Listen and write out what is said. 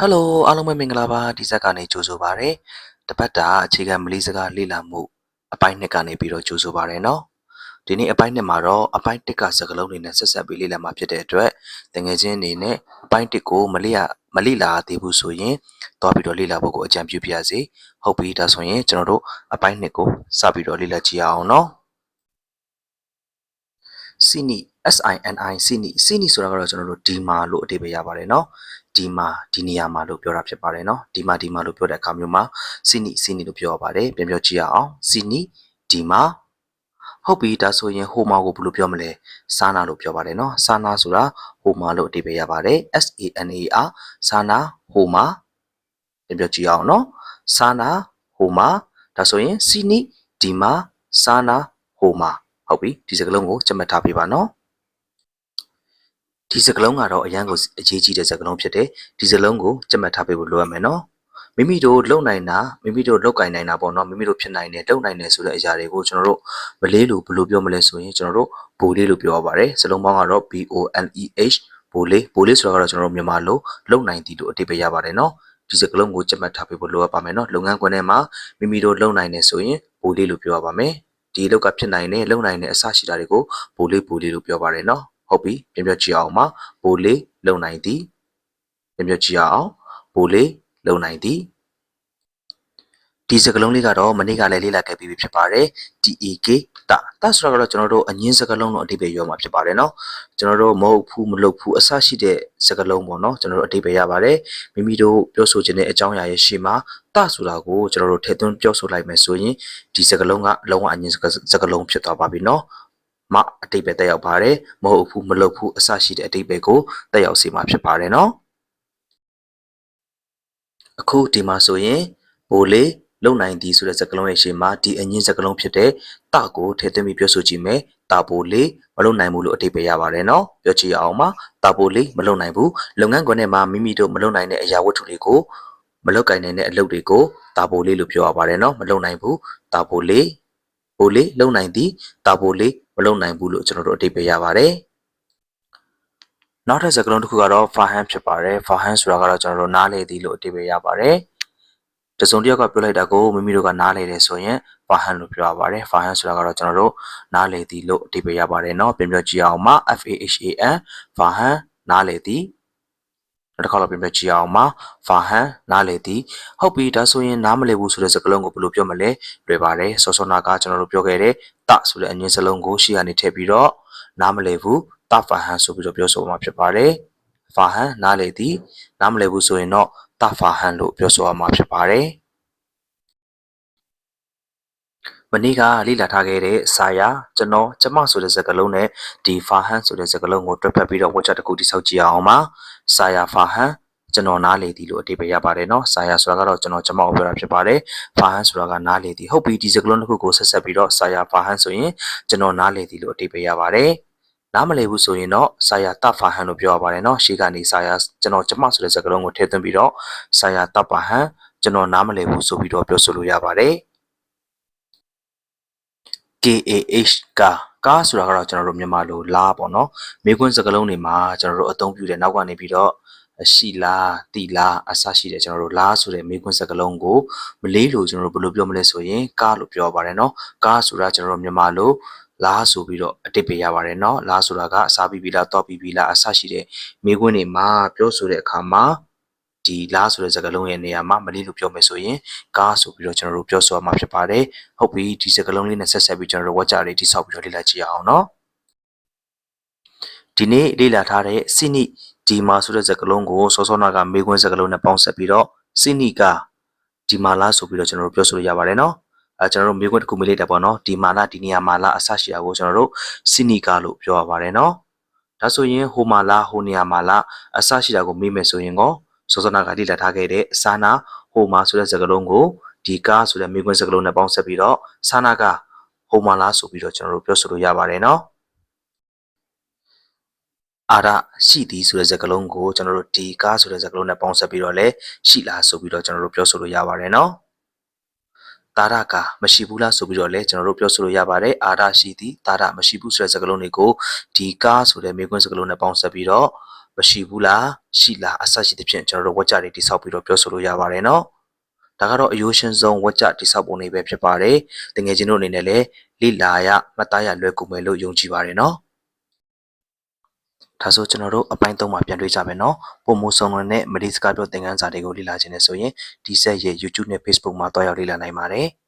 ဟယ်လိုအားလုံးပဲမင်္ဂလာပါဒီဇက်ကနေကြိုဆိုပါရစေတပတ်တာအခြေခံမလေးစကားလေ့လာမှုအပိုင်းနှစ်ကနေပြီးတော့ကြိုဆိုပါရစေနော်ဒီနေ့အပိုင်းနှစ်မှာတော့အပိုင်းတစ်ကစကားလုံးတွေနဲ့ဆက်ဆက်ပြီးလေ့လာမှာဖြစ်တဲ့အတွက်တငယ်ချင်းအနေနဲ့အပိုင်းတစ်ကိုမလေ့ရမလေ့လာသေးဘူးဆိုရင်သွားပြီးတော့လေ့လာဖို့ကိုအကြံပြုပါရစေဟုတ်ပြီဒါဆိုရင်ကျွန်တော်တို့အပိုင်းနှစ်ကိုစပြီးတော့လေ့လာကြည့်အောင်နော်စီနီ SINI စီနီစီနီဆိုတာကတော့ကျွန်တော်တို့ဒီမာလို့အဓိပ္ပာယ်ရပါတယ်เนาะဒီမှာဒီနေရာမှာလို့ပြောတာဖြစ်ပါတယ်เนาะဒီမှာဒီမှာလို့ပြောတဲ့အခါမျိုးမှာစီနီစီနီလို့ပြောရပါတယ်ပြန်ပြောကြည့်ရအောင်စီနီဒီမှာဟုတ်ပြီဒါဆိုရင်ဟိုမာကိုဘယ်လိုပြောမလဲစာနာလို့ပြောပါတယ်เนาะစာနာဆိုတာဟိုမာလို့အဓိပ္ပာယ်ရပါတယ် S A N A R စာနာဟိုမာပြန်ပြောကြည့်ရအောင်เนาะစာနာဟိုမာဒါဆိုရင်စီနီဒီမှာစာနာဟိုမာဟုတ်ပြီဒီစကားလုံးကိုချက်မှတ်ထားပေးပါเนาะ ဒီစကလုံးကတော့အရန်ကိုအရေးကြီးတဲ့စကလုံးဖြစ်တယ်ဒီစလုံးကိုကြက်မှတ်ထားပေးဖို့လိုအပ်မယ်နော်မိမိတို့လုံနိုင်တာမိမိတို့လောက်ကင်နိုင်တာပေါ့နော်မိမိတို့ဖြစ်နိုင်တယ်လုံနိုင်တယ်ဆိုတဲ့အရာတွေကိုကျွန်တော်တို့မလေးလို့ဘယ်လိုပြောမလဲဆိုရင်ကျွန်တော်တို့ဘိုလေးလို့ပြောရပါတယ်စလုံးပေါင်းကတော့ B O L E H ဘိုလေးဘိုလေးဆိုတာကတော့ကျွန်တော်တို့မြန်မာလိုလုံနိုင်သည်လို့အဓိပ္ပာယ်ရပါတယ်နော်ဒီစကလုံးကိုကြက်မှတ်ထားပေးဖို့လိုအပ်ပါမယ်နော်လုပ်ငန်းခွင်ထဲမှာမိမိတို့လုံနိုင်တယ်ဆိုရင်ဘိုလေးလို့ပြောရပါမယ်ဒီအလုပ်ကဖြစ်နိုင်တယ်လုံနိုင်တဲ့အစရှိတာတွေကိုဘိုလေးဘိုလေးလို့ပြောပါတယ်နော် ဟုတ်ပြီပြန်ပြောကြည့်အောင်ပါဘိုလေးလုံနိုင်သည်ပြန်ပြောကြည့်အောင်ဘိုလေးလုံနိုင်သည်ဒီစကလုံးလေးကတော့မနေ့ကလည်းလေ့လာခဲ့ပြီးဖြစ်ပါတယ် TAK တတဆိုတော့ကျွန်တော်တို့အငင်းစကလုံးတော့အတိပ္ပယ်ရောမှာဖြစ်ပါတယ်เนาะကျွန်တော်တို့မဟုတ်ဘူးမလုပ်ဘူးအစရှိတဲ့စကလုံးပေါ့เนาะကျွန်တော်တို့အတိပ္ပယ်ရပါတယ်မိမိတို့ပြောဆိုခြင်းတဲ့အကြောင်းအရာရဲ့ရှေ့မှာတဆိုတာကိုကျွန်တော်တို့ထည့်သွင်းပြောဆိုလိုက်မယ်ဆိုရင်ဒီစကလုံးကလုံးဝအငင်းစကလုံးဖြစ်သွားပါပြီเนาะ မအတိတ်ပဲတက်ရောက်ပါတယ်မဟုတ်ဘူးမလုပ်ဘူးအစရှိတဲ့အတိတ်ပဲကိုတက်ရောက်စေမှာဖြစ်ပါတယ်နော်အခုဒီမှာဆိုရင်ဘိုလေးလုံနိုင်သည်ဆိုတဲ့စကားလုံးရဲ့ရှေ့မှာဒီအငင်းစကားလုံးဖြစ်တဲ့တကိုထည့်သွင်းပြီးပြောဆိုကြည့်မယ်တာဘိုလေးမလုံနိုင်ဘူးလို့အတိတ်ပဲရပါတယ်နော်ပြောကြည့်အောင်ပါတာဘိုလေးမလုံနိုင်ဘူးလုပ်ငန်းခွင်ထဲမှာမိမိတို့မလုံနိုင်တဲ့အရာဝတ္ထုတွေကိုမလုတ်ကင်နိုင်တဲ့အလုပ်တွေကိုတာဘိုလေးလို့ပြောရပါတယ်နော်မလုံနိုင်ဘူးတာဘိုလေး ဘိုလေးလုံနိုင်သည်တာဘိုလေးမလုံနိုင်ဘူးလို့ကျွန်တော်တို့အတိတ်ပဲရပါတယ်နောက်ထပ်စကားလုံးတစ်ခုကတော့ fahan ဖြစ်ပါတယ် fahan ဆိုတာကတော့ကျွန်တော်တို့နားလေသည်လို့အတိတ်ပဲရပါတယ်တစုံတစ်ယောက်ကပြောလိုက်တာကိုမိမိတို့ကနားလေတယ်ဆိုရင် fahan လို့ပြောရပါတယ် fahan ဆိုတာကတော့ကျွန်တော်တို့နားလေသည်လို့အတိတ်ပဲရပါတယ်เนาะပြန်ပြောကြည့်အောင်ပါ F A H A N fahan နားလေသည် နောက်တစ်ခါတော့ပြန်ပြကြည့်အောင်ပါဖာဟန်နားလေသည်ဟုတ်ပြီဒါဆိုရင်နားမလည်ဘူးဆိုတဲ့စကားလုံးကိုဘယ်လိုပြောမလဲတွေ့ပါတယ်စောစောနာကကျွန်တော်တို့ပြောခဲ့တဲ့တဆိုတဲ့အငင်းစလုံးကိုရှေ့ကနေထည့်ပြီးတော့နားမလည်ဘူးတဖာဟန်ဆိုပြီးတော့ပြောဆိုမှာဖြစ်ပါတယ်ဖာဟန်နားလေသည်နားမလည်ဘူးဆိုရင်တော့တဖာဟန်လို့ပြောဆိုရမှာဖြစ်ပါတယ် မနေ့ကလေ့လာထားခဲ့တဲ့ဆာယာကျွန်တော်ကျမဆိုတဲ့စကားလုံးနဲ့ဒီဖာဟန်ဆိုတဲ့စကားလုံးကိုတွဲဖက်ပြီးတော့ဝတ်ချက်တစ်ခုတိဆောက်ကြည့်အောင်ပါဆာယာဖာဟန်ကျွန်တော်နားလေသည်လို့အတိပ္ပယ်ရပါတယ်เนาะဆာယာဆိုတာကတော့ကျွန်တော်ကျမကိုပြောတာဖြစ်ပါတယ်ဖာဟန်ဆိုတာကနားလေသည်ဟုတ်ပြီဒီစကားလုံးတစ်ခုကိုဆက်ဆက်ပြီးတော့ဆာယာဖာဟန်ဆိုရင်ကျွန်တော်နားလေသည်လို့အတိပ္ပယ်ရပါတယ်နားမလည်ဘူးဆိုရင်တော့ဆာယာတဖာဟန်လို့ပြောရပါတယ်เนาะရှေ့ကနေဆာယာကျွန်တော်ကျမဆိုတဲ့စကားလုံးကိုထည့်သွင်းပြီးတော့ဆာယာတဖာဟန်ကျွန်တော်နားမလည်ဘူးဆိုပြီးတော့ပြောဆိုလို့ရပါတယ် DAH ကာကာဆိုတာကတော့ကျွန်တော်တို့မြန်မာလိုလားပေါ့နော်မိခွန်းစကားလုံးတွေမှာကျွန်တော်တို့အသုံးပြုတယ်နောက်ကနေပြီးတော့ရှိလားတိလားအစရှိတယ်ကျွန်တော်တို့လားဆိုတဲ့မိခွန်းစကားလုံးကိုမလေးလို့ကျွန်တော်တို့ဘယ်လိုပြောမလဲဆိုရင်ကာလို့ပြောပါတယ်နော်ကာဆိုတာကျွန်တော်တို့မြန်မာလိုလားဆိုပြီးတော့အတိတ်ပေးရပါတယ်နော်လားဆိုတာကအစားပြီးပြီးလားတော့ပြီးပြီးလားအစရှိတဲ့မိခွန်းတွေမှာပြောဆိုတဲ့အခါမှာ ဒီလားဆိုတဲ့စကားလုံးရဲ့နေရာမှာမလေးလို့ပြောမယ်ဆိုရင်ကားဆိုပြီးတော့ကျွန်တော်တို့ပြောဆိုရမှာဖြစ်ပါတယ်ဟုတ်ပြီဒီစကားလုံးလေးနဲ့ဆက်ဆက်ပြီးကျွန်တော်တို့ဝါကြလေးတိဆောက်ပြီးတော့လေ့လာကြည့်အောင်နော်ဒီနေ့လေ့လာထားတဲ့စိနိဒီမာဆိုတဲ့စကားလုံးကိုစောစောနာကမေခွန်းစကားလုံးနဲ့ပေါင်းဆက်ပြီးတော့စိနိကဒီမာလာဆိုပြီးတော့ကျွန်တော်တို့ပြောဆိုလို့ရပါတယ်နော်အဲကျွန်တော်တို့မေခွန်းတစ်ခုမေးလိုက်တာပေါ့နော်ဒီမာလာဒီနေရာမာလာအဆရှိတာကိုကျွန်တော်တို့စိနိကလို့ပြောရပါတယ်နော်ဒါဆိုရင်ဟိုမာလာဟိုနေရာမာလာအဆရှိတာကိုမေးမယ်ဆိုရင်ကော စောစောနာကလေ့လာထားခဲ့တဲ့စာနာဟိုမာဆိုတဲ့စကားလုံးကိုဒီကားဆိုတဲ့မိခွန်းစကားလုံးနဲ့ပေါင်းဆက်ပြီးတော့စာနာကဟိုမာလာဆိုပြီးတော့ကျွန်တော်တို့ပြောဆိုလို့ရပါတယ်နော်အာရရှိသည်ဆိုတဲ့စကားလုံးကိုကျွန်တော်တို့ဒီကားဆိုတဲ့စကားလုံးနဲ့ပေါင်းဆက်ပြီးတော့လည်းရှိလားဆိုပြီးတော့ကျွန်တော်တို့ပြောဆိုလို့ရပါတယ်နော်တာရကမရှိဘူးလားဆိုပြီးတော့လည်းကျွန်တော်တို့ပြောဆိုလို့ရပါတယ်အာရရှိသည်တာရမရှိဘူးဆိုတဲ့စကားလုံးတွေကိုဒီကားဆိုတဲ့မိခွန်းစကားလုံးနဲ့ပေါင်းဆက်ပြီးတော့ မရှိဘူးလားရှိလားအစရှိသဖြင့်ကျွန်တော်တို့ဝက်ကြတွေတိဆောက်ပြီးတော့ပြောဆိုလို့ရပါတယ်နော်ဒါကတော့အယိုးရှင်းဆုံးဝက်ကြတိဆောက်ပုံလေးပဲဖြစ်ပါတယ်တကယ်ချင်းတို့အနေနဲ့လည်းလိလာရမှတ်သားရလွယ်ကူမယ်လို့ယုံကြည်ပါတယ်နော်ဒါဆိုကျွန်တော်တို့အပိုင်း၃မှာပြန်တွေ့ကြမယ်နော်ပုံမဆုံးလွန်တဲ့မဒီစကားပြောသင်ခန်းစာတွေကိုလေ့လာခြင်းနဲ့ဆိုရင်ဒီဆက်ရဲ့ YouTube နဲ့ Facebook မှာတွားရောက်လေ့လာနိုင်ပါတယ်။